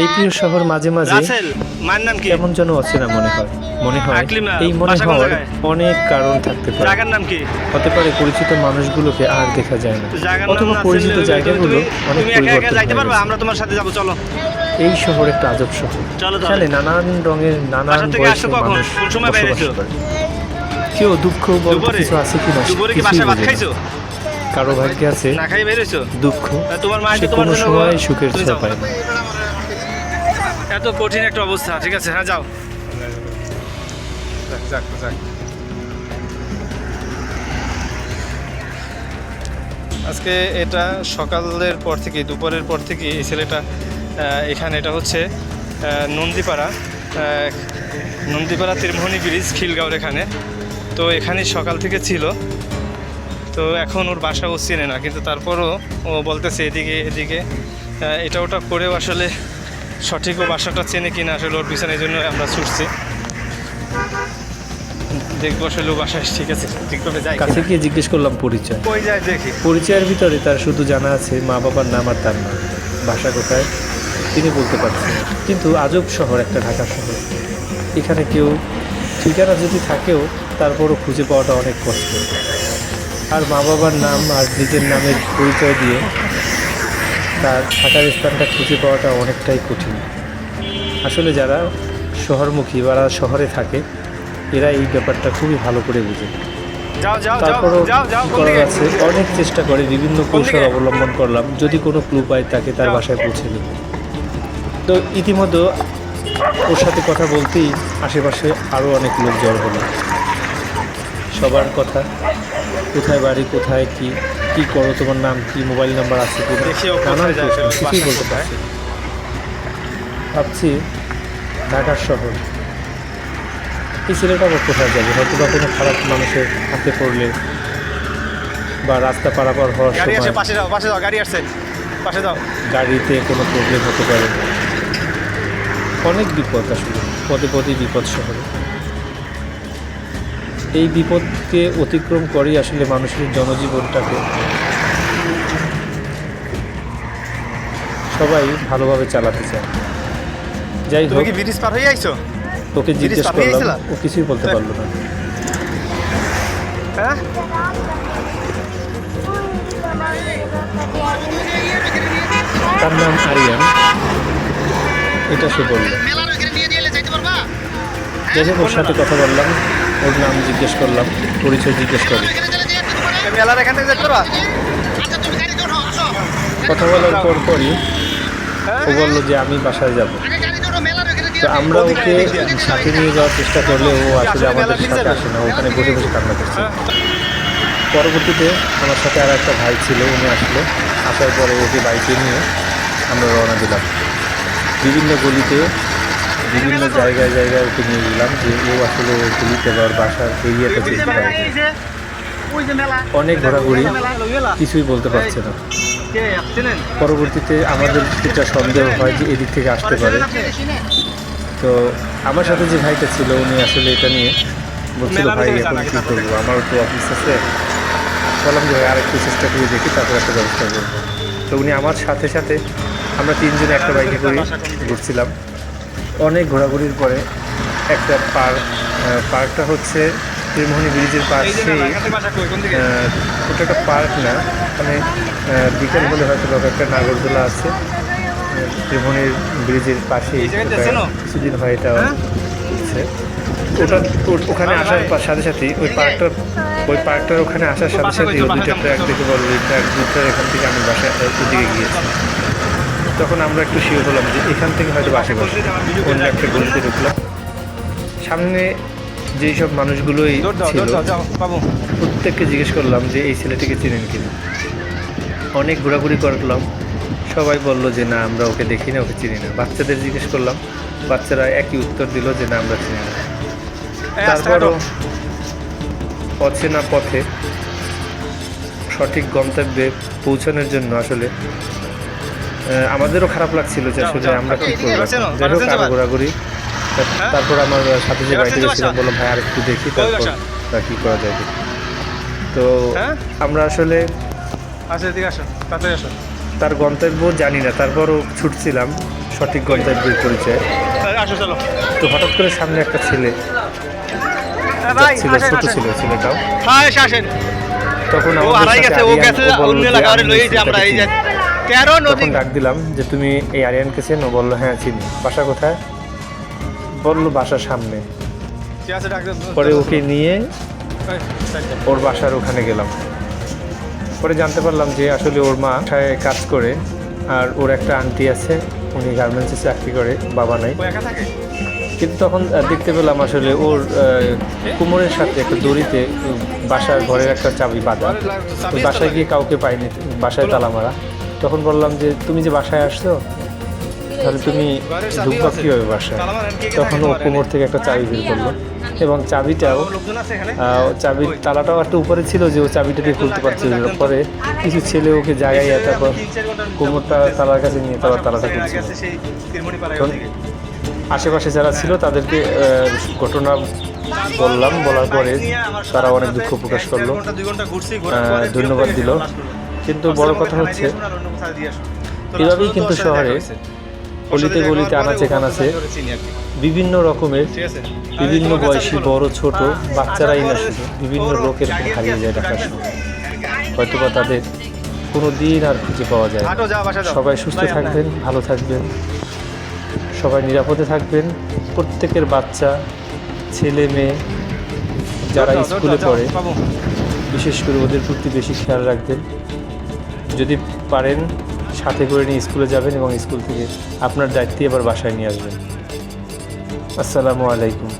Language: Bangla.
এই প্রিয় শহর মাঝে মাঝে রাসেল নাম কি? কেমন যেন অচেনা মনে হয়। মনে হয় এই মনে হওয়ার অনেক কারণ থাকতে পারে। জায়গার নাম কি? হতে পারে পরিচিত মানুষগুলোকে আর দেখা যায় না। অথবা পরিচিত জায়গাগুলো অনেক পরিবর্তন যাইতে পারবা। আমরা তোমার সাথে যাব চলো। এই শহর একটা আজব শহর। চলো এখানে নানান রঙের নানান বয়সের মানুষ সময় বসবাস? করে। কেউ দুঃখ বলতে কিছু আছে কিনা? কি কিছুই বোঝে না। কারও ভাগ্যে আছে দুঃখ। তোমার কোনো সময় সুখের ছোঁয়া পায় না। এত কঠিন একটা অবস্থা, ঠিক আছে হ্যাঁ যাও। আজকে এটা সকালের পর থেকে, দুপুরের পর থেকে এই ছেলেটা এখানে এটা হচ্ছে নন্দীপাড়া নন্দীপাড়া ত্রিমোহনী ব্রিজ, খিলগাঁওর এখানে। তো এখানে সকাল থেকে ছিল। তো এখন ওর বাসা ও চেনে না, কিন্তু তারপরও ও বলতেছে এদিকে এদিকে। এটা ওটা করেও আসলে সঠিক ও বাসাটা চেনে কিনা আসলে ওর পিছনে জন্য আমরা ছুটছি। দেখব আসলে ও বাসায় ঠিক আছে ঠিকভাবে যাই কাছে গিয়ে জিজ্ঞেস করলাম পরিচয়। কই যায় দেখি। পরিচয়ের ভিতরে তার শুধু জানা আছে মা বাবার নাম আর তার নাম ভাষা কোথায়? তিনি বলতে পারছেন কিন্তু আজব শহর একটা ঢাকা শহর। এখানে কেউ ঠিকানা যদি থাকেও তারপরও খুঁজে পাওয়াটা অনেক কষ্ট। আর মা বাবার নাম আর নিজের নামের পরিচয় দিয়ে তার থাকার স্থানটা খুঁজে পাওয়াটা অনেকটাই কঠিন। আসলে যারা শহরমুখী বা শহরে থাকে এরা এই ব্যাপারটা খুবই ভালো করে বুঝে। তারপরও করার আছে? অনেক চেষ্টা করে বিভিন্ন কৌশল অবলম্বন করলাম। যদি কোনো ক্লু পাই তাকে তার। বাসায় পৌঁছে দেব তো ইতিমধ্যে ওর সাথে কথা বলতেই আশেপাশে আরও অনেক লোক জড় হলো। সবার কথা। কোথায় বাড়ি কোথায় কি? কি করো? তোমার নাম কি? মোবাইল নাম্বার আছে কি নানান কোথায় প্রশ্ন, কিছুই বলতে পারছি ভাবছি ঢাকার শহর। এই ছেলেটা আবার কোথায় যাবে? হয়তো বা কোনো খারাপ মানুষের হাতে পড়লে বা রাস্তা পারাপার হওয়ার সময় পাশে যাও পাশে গাড়ি আসছে। পাশে যাও গাড়িতে কোনো প্রবলেম হতে পারে অনেক বিপদ আসলে পদে পদে বিপদ শহরে। এই বিপদকে অতিক্রম করেই আসলে মানুষের জনজীবনটাকে সবাই ভালোভাবে চালাতে চায়। যাই হোক ব্রিজ পার হয়ে আইছো? ওকে জিজ্ঞেস করলাম ও কিছুই বলতে পারল না। হ্যাঁ? তার নাম আরিয়ান। এটা সে বলল। যাই হোক ওর সাথে কথা বললাম। ওর নাম জিজ্ঞেস করলাম পরিচয় জিজ্ঞেস করি। কথা বলার পর পরই হ্যাঁ? ও বলল যে আমি বাসায় যাব। তো আমরা ওকে সাথে নিয়ে যাওয়ার চেষ্টা করলে ও আসলে আমাদের সাথে আসে না ওখানে বসে বসে কান্না করছে। হ্যাঁ? পরবর্তীতে আমার সাথে আর একটা ভাই ছিল উনি আসলো। আসার পরে ওকে বাইকে নিয়ে আমরা রওনা দিলাম। বিভিন্ন গলিতে বিভিন্ন জায়গায় জায়গায় ওকে নিয়ে গেলাম যে ও আসলে গলিতে বা বাসার এরিয়াতে যেতে পারে। অনেক ঘোরাঘুরি কিছুই বলতে পারছে না। পরবর্তীতে আমাদের কিছুটা সন্দেহ হয় যে এদিক থেকে আসতে পারে। তো আমার সাথে যে ভাইটা ছিল উনি আসলে এটা নিয়ে বলছিল ভাই এখন কী করব? আমারও তো অফিস আছে। বললাম যে ভাই আরেকটু চেষ্টা করে দেখি তারপর একটা ব্যবস্থা করব। তো উনি আমার সাথে সাথে আমরা তিনজনে একটা বাইকে করে ঘুরছিলাম। অনেক ঘোরাঘুরির পরে একটা পার্ক পার্কটা হচ্ছে ত্রিমোহনী ব্রিজের পাশেই ওটা একটা পার্ক না। আহ, বিকেল হলে হয়তো একটা নাগরদোলা আছে আহ, ত্রিভুবনের ব্রিজের পাশেই? কিছুদিন হয় এটা হ্যাঁ? হচ্ছে। ওটা ওখানে আসার সাথে সাথেই ওই পার্কটার ওই পার্কটার ওখানে আসার সাথে সাথেই দুইটা? ট্র্যাক দেখে বলো ট্র্যাক এখান থেকে আমি বাসায় ওদিকে গিয়েছি। তখন আমরা একটু শিওর হলাম যে এখান থেকে হয়তো বাসে বসে অন্য একটা গলিতে ঢুকলাম। সামনে যেই সব মানুষগুলোই ছিল প্রত্যেককে জিজ্ঞেস করলাম যে এই ছেলেটিকে চিনেন কিনা। অনেক ঘোরাঘুরি করলাম। সবাই বলল যে না আমরা ওকে দেখি না ওকে চিনি না। বাচ্চাদের জিজ্ঞেস করলাম। বাচ্চারা একই উত্তর দিল যে না আমরা চিনি না। তারপরও অচেনা পথে সঠিক গন্তব্যে পৌঁছানোর জন্য আসলে আমাদেরও খারাপ লাগছিল যে আসলে আমরা কি যাও। করব। যাই হোক বাসা আরও ঘোরাঘুরি। হ্যাঁ? তারপর আমার সাথে যে বাড়িতে গেছিলাম বললাম ভাই আর একটু দেখি তারপর কি করা যায়। তো হ্যাঁ? আমরা আসলে তার গন্তব্য জানি না তারপরও ছুটছিলাম সঠিক গন্তব্যের পরিচয়। তো হঠাৎ করে সামনে একটা ছেলে ছিল ছোট ছিল ছেলেটাও। তখন আমরা তেরো নদী ডাক দিলাম যে তুমি এই আরিয়ানকে চেনো বলল হ্যাঁ চিনি। বাসা কোথায়? বলল বাসার সামনে। পরে ওকে নিয়ে। ওর বাসার ওখানে গেলাম। পরে জানতে পারলাম যে আসলে ওর মা কাজ করে আর ওর একটা আন্টি আছে উনি গার্মেন্টসে চাকরি করে বাবা নাই। কিন্তু তখন দেখতে পেলাম আসলে ওর কোমরের সাথে একটা দড়িতে বাসার ঘরের একটা চাবি বাঁধা। বাসায় গিয়ে কাউকে পাইনি বাসায় তালা মারা। তখন বললাম যে, তুমি যে বাসায় আসছো, তাহলে তুমি ঢুকবা কীভাবে বাসায়? তখন ও কোমর থেকে একটা চাবি বের করল। এবং চাবিটাও চাবির তালাটাও একটা উপরে ছিল যে ও চাবিটা দিয়ে খুলতে পারছিল পরে কিছু ছেলে ওকে জায়গায় তারপর কোমরটা তালার কাছে নিয়ে তারপর তালাটা খুলছিল। আশেপাশে যারা ছিল তাদেরকে ঘটনা বললাম। বলার পরে তারা অনেক দুঃখ প্রকাশ করল। ধন্যবাদ দিল। কিন্তু বড় কথা হচ্ছে এভাবেই কিন্তু শহরে গলিতে হওয়ার আনাচে কানাচে। বিভিন্ন রকমের বিভিন্ন বয়সী বড় ছোট বাচ্চারাই না শুধু বিভিন্ন লোকের হারিয়ে যায় ঢাকার ডাকবেন? শহরে হয়তো বা তাদের কোনো দিন আর খুঁজে পাওয়া যায়। সবাই সুস্থ থাকবেন ভালো থাকবেন সবাই নিরাপদে থাকবেন প্রত্যেকের বাচ্চা ছেলে মেয়ে যারা স্কুলে পড়ে বিশেষ করে ওদের প্রতি বেশি খেয়াল রাখবেন যদি পারেন, সাথে করে নিয়ে স্কুলে যাবেন এবং স্কুল থেকে আপনার দায়িত্বে আবার বাসায় নিয়ে আসবেন। আসসালামু আলাইকুম।